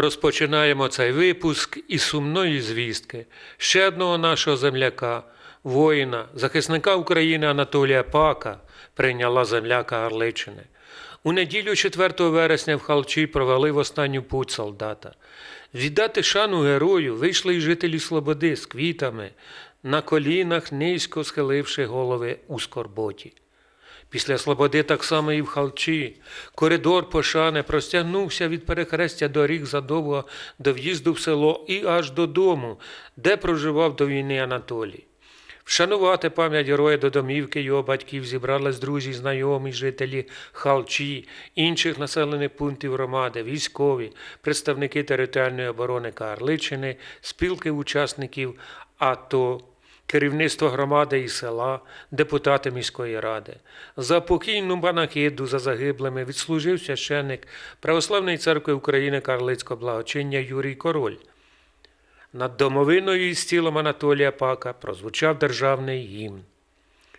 Розпочинаємо цей випуск із сумної звістки ще одного нашого земляка, воїна, захисника України Анатолія Пака прийняла земляка Гарличини. У неділю 4 вересня в Халчі провели в останню путь солдата. Віддати шану герою вийшли й жителі Слободи з квітами, на колінах низько схиливши голови у скорботі. Після Слободи так само і в Халчі. Коридор пошани простягнувся від перехрестя доріг задовго до в'їзду в село і аж додому, де проживав до війни Анатолій. Вшанувати пам'ять героя до домівки його батьків зібрались друзі, знайомі, жителі Халчі, інших населених пунктів громади, військові, представники територіальної оборони Карличини, спілки учасників АТО, керівництво громади і села, депутати міської ради. За покійну панахиду за загиблими відслужив священник Православної церкви України Карлицького благочиння Юрій Король. Над домовиною із тілом Анатолія Пака прозвучав державний гімн.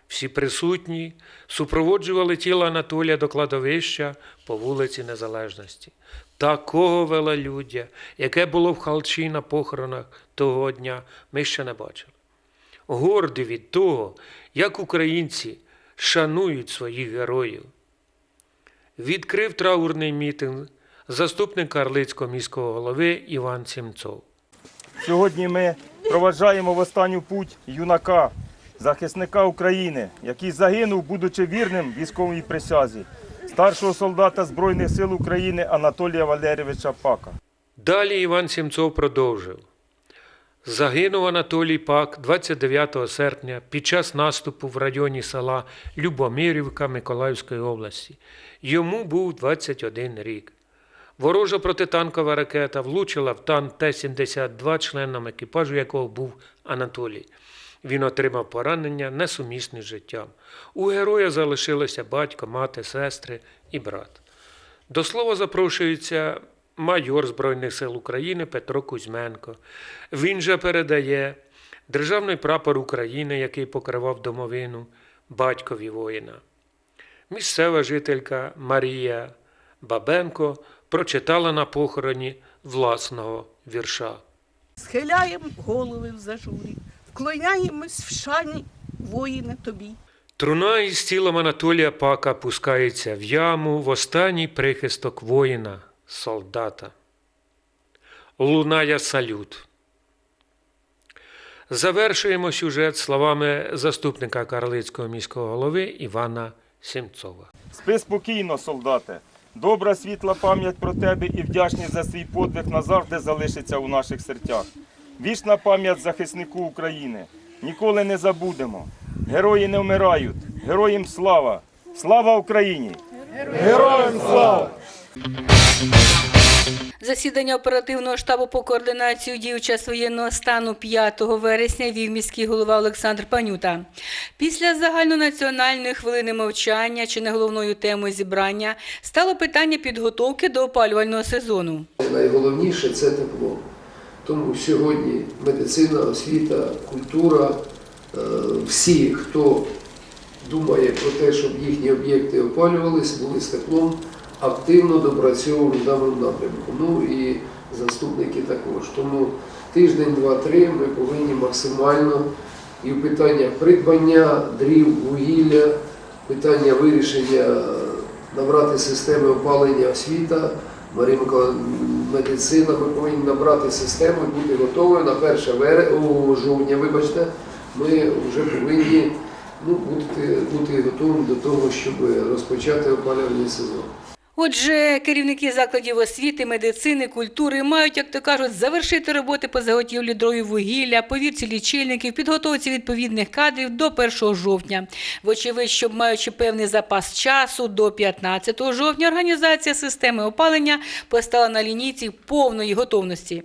Всі присутні супроводжували тіло Анатолія до кладовища по вулиці Незалежності. Такого велолюддя, яке було в Халчі на похоронах того дня, ми ще не бачили. Горді від того, як українці шанують своїх героїв. Відкрив траурний мітинг заступник Карлицького міського голови Іван Сімцов. Сьогодні ми проваджаємо в останню путь юнака, захисника України, який загинув, будучи вірним військовій присязі, старшого солдата Збройних сил України Анатолія Валерійовича Пака. Далі Іван Сімцов продовжив. Загинув Анатолій Пак 29 серпня під час наступу в районі села Любомирівка Миколаївської області. Йому був 21 рік. Ворожа протитанкова ракета влучила в танк Т-72, членом екіпажу якого був Анатолій. Він отримав поранення, несумісне з життям. У героя залишилися батько, мати, сестри і брат. До слова запрошується майор Збройних сил України Петро Кузьменко. Він же передає державний прапор України, який покривав домовину, батькові воїна. Місцева жителька Марія Бабенко прочитала на похороні власного вірша. Схиляємо голови в зажурі, вклоняємось в шані, воїне тобі. Труна із тілом Анатолія Пака пускається в яму в останній прихисток воїна, солдата. Лунає салют. Завершуємо сюжет словами заступника Карлицького міського голови Івана Сімцова. Спи спокійно, солдате. Добра світла пам'ять про тебе і вдячність за свій подвиг назавжди залишиться у наших серцях. Вічна пам'ять захиснику України. Ніколи не забудемо. Герої не вмирають. Героям слава! Слава Україні! Засідання оперативного штабу по координацію дій час воєнного стану 5 вересня вів міський голова Олександр Панюта. Після загальнонаціональної хвилини мовчання чи не головною темою зібрання стало питання підготовки до опалювального сезону. Найголовніше це тепло. Тому сьогодні медицина, освіта, культура, е, всі, хто думає про те, щоб їхні об'єкти опалювалися, були з теплом, активно допрацьовували в даному напрямку. Ну і заступники також. Тому тиждень, два-три ми повинні максимально і в питаннях придбання дрів, вугілля, питання вирішення набрати системи опалення освіта, Маринко, медицина, ми повинні набрати систему і бути готові на 1 вере... о, жовтня, вибачте, ми вже повинні ну, бути, бути готовими до того, щоб розпочати опалювальний сезон. Отже, керівники закладів освіти, медицини, культури мають, як то кажуть, завершити роботи по заготівлі дров вугілля, повірці лічильників, підготовці відповідних кадрів до 1 жовтня. Вочевидь, щоб маючи певний запас часу до 15 жовтня, організація системи опалення постала на лінійці повної готовності.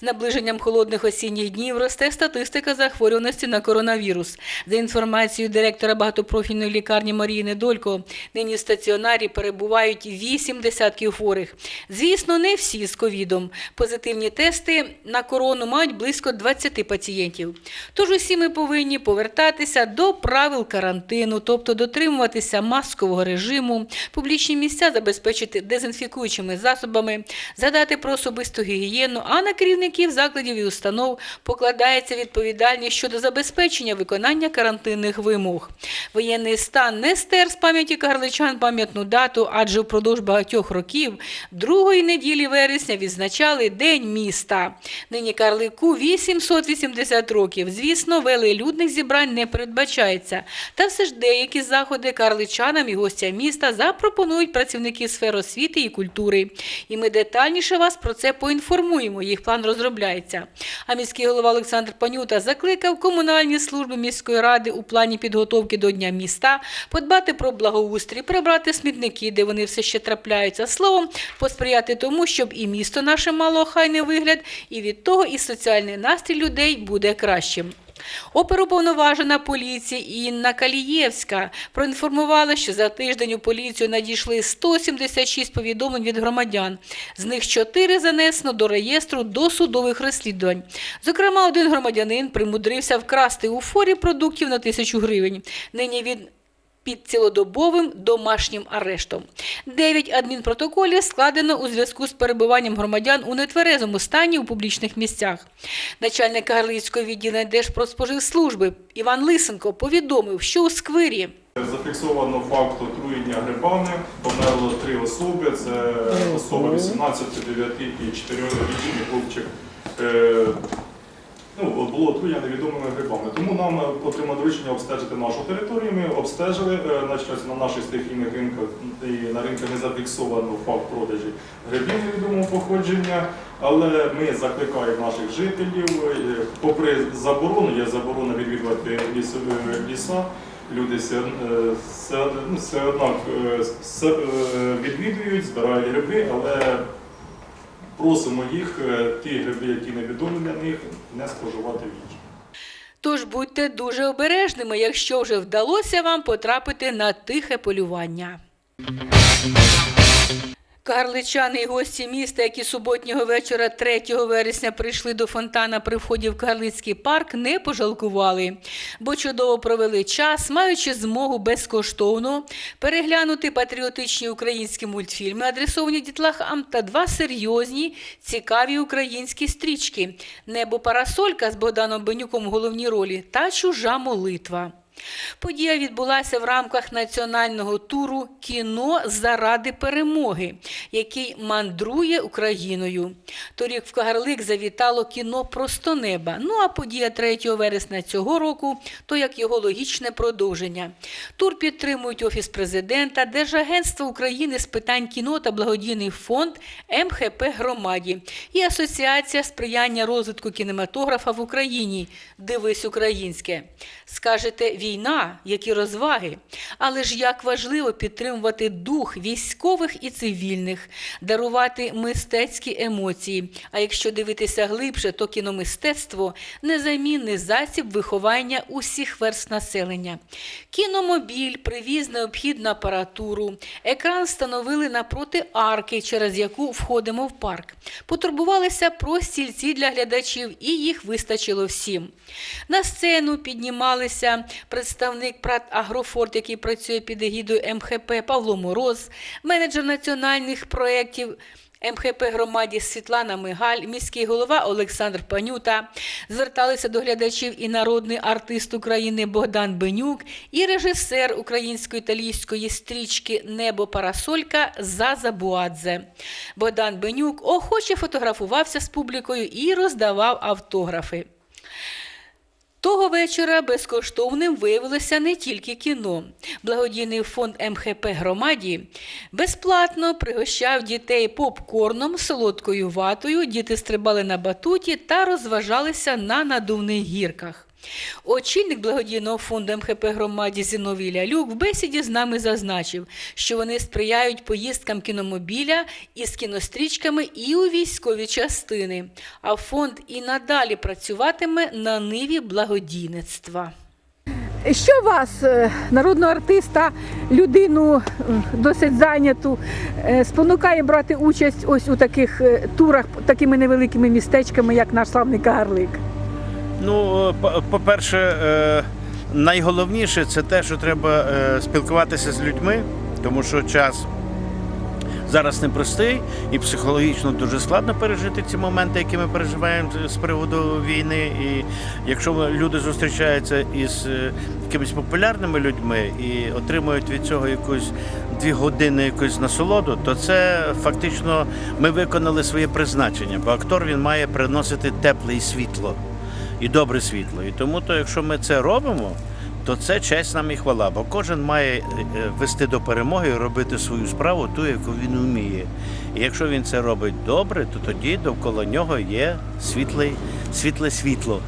З наближенням холодних осінніх днів росте статистика захворюваності на коронавірус. За інформацією директора багатопрофільної лікарні Марії Недолько, нині стаціонарі перебувають 8 вісім десятків хворих. Звісно, не всі з ковідом. Позитивні тести на корону мають близько 20 пацієнтів. Тож усі ми повинні повертатися до правил карантину, тобто дотримуватися маскового режиму, публічні місця забезпечити дезінфікуючими засобами, згадати про особисту гігієну, а на керівників закладів і установ покладається відповідальність щодо забезпечення виконання карантинних вимог. Воєнний стан не стер з пам'яті карличан пам'ятну дату, адже впродовж багатьох років другої неділі вересня відзначали День міста. Нині карлику 880 років. Звісно, велелюдних зібрань не передбачається. Та все ж деякі заходи карличанам і гостям міста запропонують працівники сфер освіти і культури. І ми детальніше вас про це поінформуємо. Їх план розробляється. А міський голова Олександр Панюта закликав комунальні служби міської ради у плані підготовки до Дня міста подбати про благоустрій, прибрати смітники, де вони все ще трапляються. Словом, посприяти тому, щоб і місто наше мало охайний вигляд, і від того і соціальний настрій людей буде кращим. Оперуповноважена поліції Інна Калієвська проінформувала, що за тиждень у поліцію надійшли 176 повідомлень від громадян. З них 4 занесено до реєстру досудових розслідувань. Зокрема, один громадянин примудрився вкрасти у форі продуктів на тисячу гривень. Нині він під цілодобовим домашнім арештом. Дев'ять адмінпротоколів складено у зв'язку з перебуванням громадян у нетверезому стані у публічних місцях. Начальник Карлицького відділення Держпродспоживслужби Іван Лисенко повідомив, що у сквирі Зафіксовано факт отруєння грибами. Померло три особи. Це особа 18, 9 і 4-річний хлопчик. Е, Ну, було отруєння невідомими грибами. Тому нам потрібно доручення обстежити нашу територію. Ми обстежили е, значить, на наших стихійних ринках і на ринках не зафіксовано факт продажі грибів невідомого походження. Але ми закликаємо наших жителів, е, попри заборону, є заборона відвідувати ліс, е, ліса. Люди все, е, все, ну, все однак е, все, е, відвідують, збирають гриби, але просимо їх, е, ті гриби, які невідомі для них, не споживати в їжу. Тож будьте дуже обережними, якщо вже вдалося вам потрапити на тихе полювання. Карличани і гості міста, які суботнього вечора 3 вересня прийшли до фонтана при вході в Карлицький парк, не пожалкували, бо чудово провели час, маючи змогу безкоштовно переглянути патріотичні українські мультфільми, адресовані дітлахам, та два серйозні, цікаві українські стрічки Небо Парасолька з Богданом Бенюком у головній ролі та Чужа молитва. Подія відбулася в рамках національного туру Кіно заради перемоги, який мандрує Україною. Торік в Кагарлик завітало кіно Просто неба. Ну а подія 3 вересня цього року то як його логічне продовження. Тур підтримують Офіс президента, Держагентство України з питань кіно та благодійний фонд МХП Громаді і Асоціація сприяння розвитку кінематографа в Україні. Дивись українське. Скажете, війна, які розваги. Але ж як важливо підтримувати дух військових і цивільних, дарувати мистецькі емоції. А якщо дивитися глибше, то кіномистецтво незамінний засіб виховання усіх верст населення. Кіномобіль привіз необхідну апаратуру, екран встановили напроти арки, через яку входимо в парк. Потурбувалися про стільці для глядачів, і їх вистачило всім. На сцену піднімалися представник ПРАТ Агрофорт, який працює під егідою МХП Павло Мороз, менеджер національних проєктів. МХП громаді Світлана Мигаль, міський голова Олександр Панюта. Зверталися до глядачів і народний артист України Богдан Бенюк, і режисер українсько-італійської стрічки Небо Парасолька Заза Буадзе. Богдан Бенюк охоче фотографувався з публікою і роздавав автографи. Того вечора безкоштовним виявилося не тільки кіно. Благодійний фонд МХП громаді безплатно пригощав дітей попкорном, солодкою ватою, діти стрибали на батуті та розважалися на надувних гірках. Очільник благодійного фонду МХП громаді Зіновій Лялюк в бесіді з нами зазначив, що вони сприяють поїздкам кіномобіля із кінострічками і у військові частини. А фонд і надалі працюватиме на ниві благодійництва. Що вас, е, народного артиста, людину е, досить зайняту, е, спонукає брати участь ось у таких турах, такими невеликими містечками, як наш славний Кагарлик? Ну, е, по- по-перше, е, найголовніше це те, що треба е, спілкуватися з людьми, тому що час зараз непростий і психологічно дуже складно пережити ці моменти, які ми переживаємо з- приводу війни. І якщо люди зустрічаються із якимись популярними людьми і отримують від цього якусь дві години якусь насолоду, то це фактично ми виконали своє призначення, бо актор він має приносити тепле і світло і добре світло. І тому, то, якщо ми це робимо, то це честь нам і хвала. Бо кожен має е, е, вести до перемоги і робити свою справу, ту, яку він вміє. І якщо він це робить добре, то тоді довкола нього є світле, світле світло.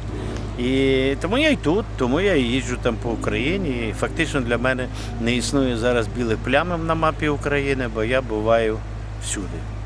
І тому я й тут, тому я і їжджу там по Україні. І фактично для мене не існує зараз білих плям на мапі України, бо я буваю всюди.